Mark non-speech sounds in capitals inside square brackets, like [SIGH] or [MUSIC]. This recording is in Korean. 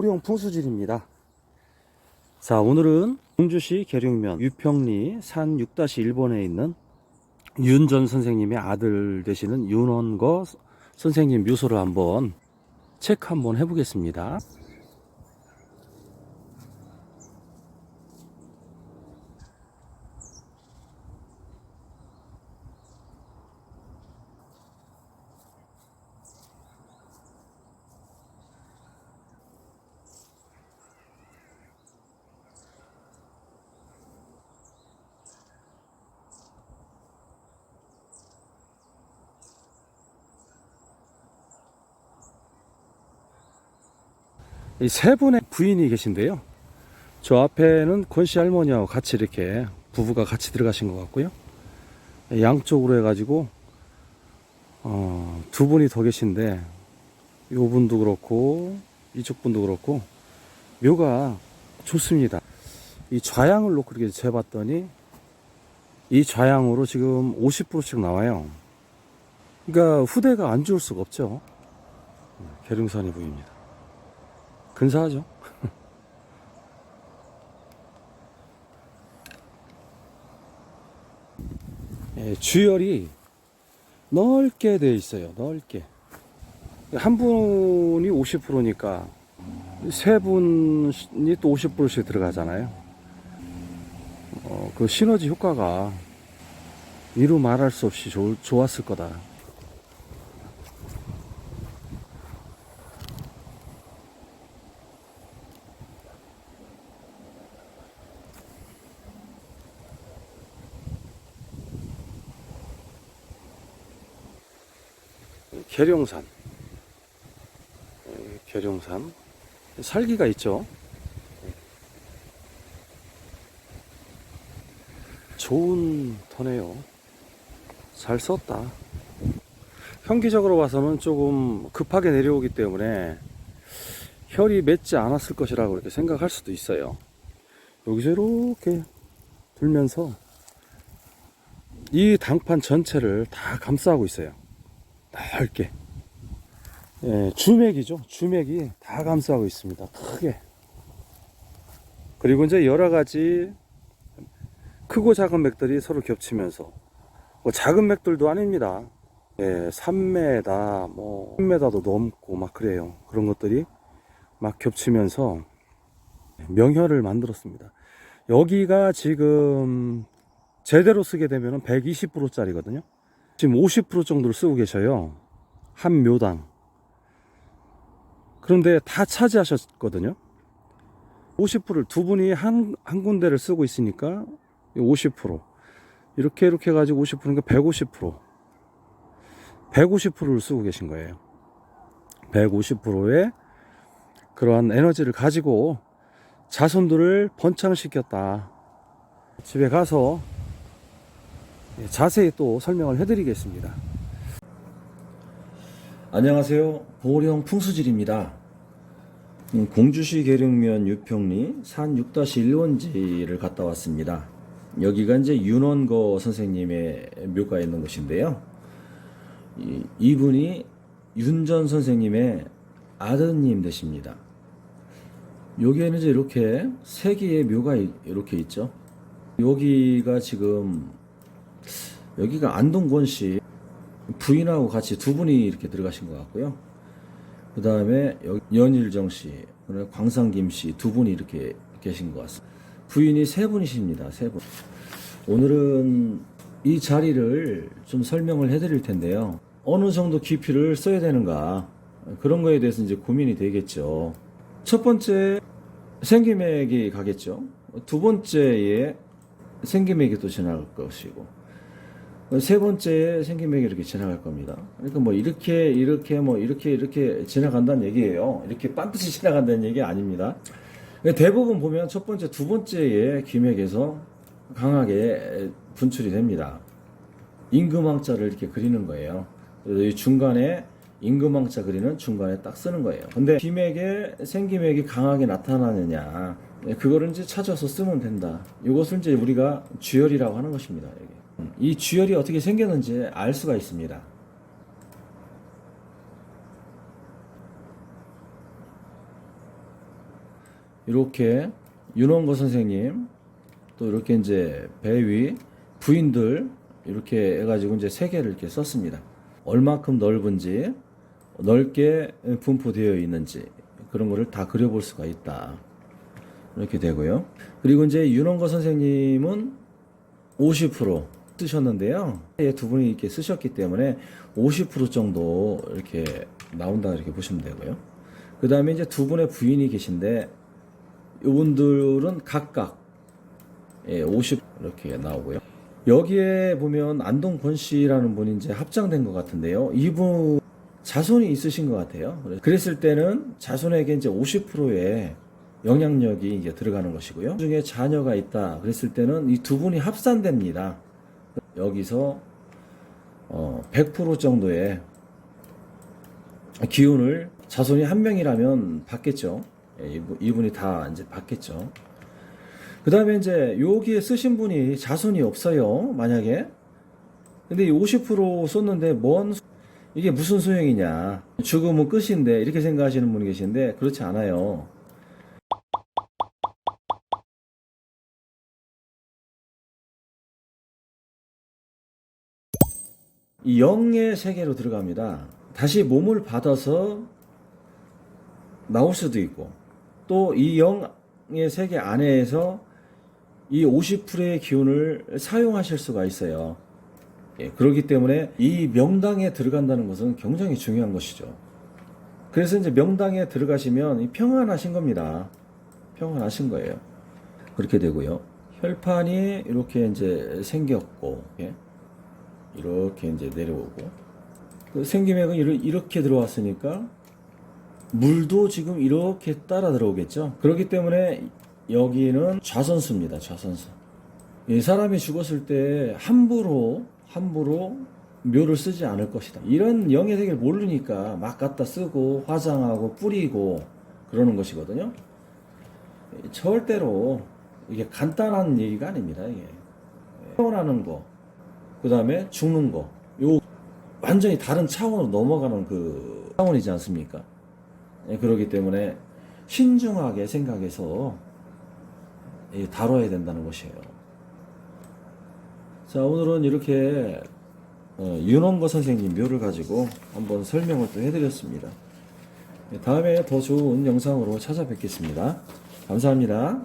보령 풍수질입니다. 자, 오늘은 공주시 계룡면 유평리 산 6-1번에 있는 윤전 선생님의 아들 되시는 윤원거 선생님 묘소를 한번 체크 한번 해보겠습니다. 이 세 분의 부인이 계신데요. 저 앞에는 권씨 할머니하고 같이 이렇게 부부가 같이 들어가신 것 같고요. 양쪽으로 해가지고 어, 두 분이 더 계신데 요 분도 그렇고 이쪽 분도 그렇고 묘가 좋습니다. 이 좌양을 놓고 이렇게 재봤더니 이 좌양으로 지금 50%씩 나와요. 그러니까 후대가 안 좋을 수가 없죠. 계룡산이 보입니다. 근사하죠. [LAUGHS] 예, 주열이 넓게 되어 있어요. 넓게. 한 분이 50%니까 세 분이 또 50%씩 들어가잖아요. 어, 그 시너지 효과가 이루 말할 수 없이 좋, 좋았을 거다. 계룡산. 예, 계룡산. 살기가 있죠. 좋은 터네요. 잘 썼다. 현기적으로 봐서는 조금 급하게 내려오기 때문에 혈이 맺지 않았을 것이라고 이렇게 생각할 수도 있어요. 여기서 이렇게 불면서 이 당판 전체를 다 감싸고 있어요. 넓게. 예, 주맥이죠. 주맥이 다 감싸고 있습니다. 크게. 그리고 이제 여러 가지 크고 작은 맥들이 서로 겹치면서 뭐 작은 맥들도 아닙니다. 예, 3m, 뭐 3m도 넘고 막 그래요. 그런 것들이 막 겹치면서 명혈을 만들었습니다. 여기가 지금 제대로 쓰게 되면 120%짜리거든요. 지금 50% 정도를 쓰고 계셔요. 한 묘당. 그런데 다 차지하셨거든요. 50%를 두 분이 한, 한 군데를 쓰고 있으니까 50%. 이렇게 이렇게 해가지고 50%니까 150%. 150%를 쓰고 계신 거예요. 150%의 그러한 에너지를 가지고 자손들을 번창시켰다. 집에 가서 예, 자세히 또 설명을 해드리겠습니다. 안녕하세요. 보령 풍수질입니다. 음, 공주시 계룡면 유평리 산 6-1원지를 갔다 왔습니다. 여기가 이제 윤원거 선생님의 묘가 있는 곳인데요. 이, 이분이 윤전 선생님의 아드님 되십니다. 여기에는 이제 이렇게 세 개의 묘가 이- 이렇게 있죠. 여기가 지금 여기가 안동권 씨 부인하고 같이 두 분이 이렇게 들어가신 것 같고요. 그 다음에 연일정 씨, 광상김 씨 두 분이 이렇게 계신 것 같습니다. 부인이 세 분이십니다. 세 분. 오늘은 이 자리를 좀 설명을 해드릴 텐데요. 어느 정도 깊이를 써야 되는가 그런 거에 대해서 이제 고민이 되겠죠. 첫 번째 생김액이 가겠죠. 두 번째에 생김액이 또 지나갈 것이고 세 번째에 생김맥이 이렇게 지나갈 겁니다. 그러니까 뭐 이렇게 이렇게 뭐 이렇게 이렇게 지나간다는 얘기예요. 이렇게 반드시 지나간다는 얘기 아닙니다. 대부분 보면 첫 번째, 두 번째의 기맥에서 강하게 분출이 됩니다. 임금왕자를 이렇게 그리는 거예요. 이 중간에 임금왕자 그리는 중간에 딱 쓰는 거예요. 근데 기맥에 생기맥이 강하게 나타나느냐, 그거를 이제 찾아서 쓰면 된다. 이것을 이제 우리가 주열이라고 하는 것입니다. 여기. 이 주열이 어떻게 생겼는지 알 수가 있습니다. 이렇게 윤원거 선생님 또 이렇게 이제 배위 부인들 이렇게 해가지고 이제 세 개를 이렇게 썼습니다. 얼마큼 넓은지 넓게 분포되어 있는지 그런 거를 다 그려볼 수가 있다. 이렇게 되고요. 그리고 이제 윤원거 선생님은 50% 쓰셨는데요. 예, 두 분이 이렇게 쓰셨기 때문에 50% 정도 이렇게 나온다 이렇게 보시면 되고요. 그 다음에 이제 두 분의 부인이 계신데 이분들은 각각 예, 50 이렇게 나오고요. 여기에 보면 안동권 씨라는 분이 이제 합장된 것 같은데요. 이분 자손이 있으신 것 같아요. 그랬을 때는 자손에게 이제 50%의 영향력이 이제 들어가는 것이고요. 그 중에 자녀가 있다. 그랬을 때는 이 두 분이 합산됩니다. 여기서 어, 100% 정도의 기운을 자손이 한 명이라면 받겠죠. 예, 이분- 이분이 다 이제 받겠죠. 그 다음에 이제 여기에 쓰신 분이 자손이 없어요. 만약에. 근데 이50% 썼는데 뭔, 소- 이게 무슨 소용이냐. 죽으면 끝인데, 이렇게 생각하시는 분이 계신데, 그렇지 않아요. 영의 세계로 들어갑니다. 다시 몸을 받아서 나올 수도 있고, 또 이 영의 세계 안에서 이 50%의 기운을 사용하실 수가 있어요. 예, 그렇기 때문에 이 명당에 들어간다는 것은 굉장히 중요한 것이죠. 그래서 이제 명당에 들어가시면 이 평안하신 겁니다. 평안하신 거예요. 그렇게 되고요. 혈판이 이렇게 이제 생겼고, 예, 이렇게 이제 내려오고, 그 생김액은 이렇게 들어왔으니까 물도 지금 이렇게 따라 들어오겠죠. 그렇기 때문에 여기는 좌선수입니다. 좌선수. 이 사람이 죽었을 때 함부로 함부로 묘를 쓰지 않을 것이다. 이런 영의 세계를 모르니까 막 갖다 쓰고 화장하고 뿌리고 그러는 것이거든요. 절대로 이게 간단한 얘기가 아닙니다. 이게 태어나는 거, 그 다음에 죽는 거, 요 완전히 다른 차원으로 넘어가는 그 차원이지 않습니까? 예, 그렇기 때문에 신중하게 생각해서 예, 다뤄야 된다는 것이에요. 자, 오늘은 이렇게 어, 윤원거 선생님 묘를 가지고 한번 설명을 또 해드렸습니다. 예, 다음에 더 좋은 영상으로 찾아뵙겠습니다. 감사합니다.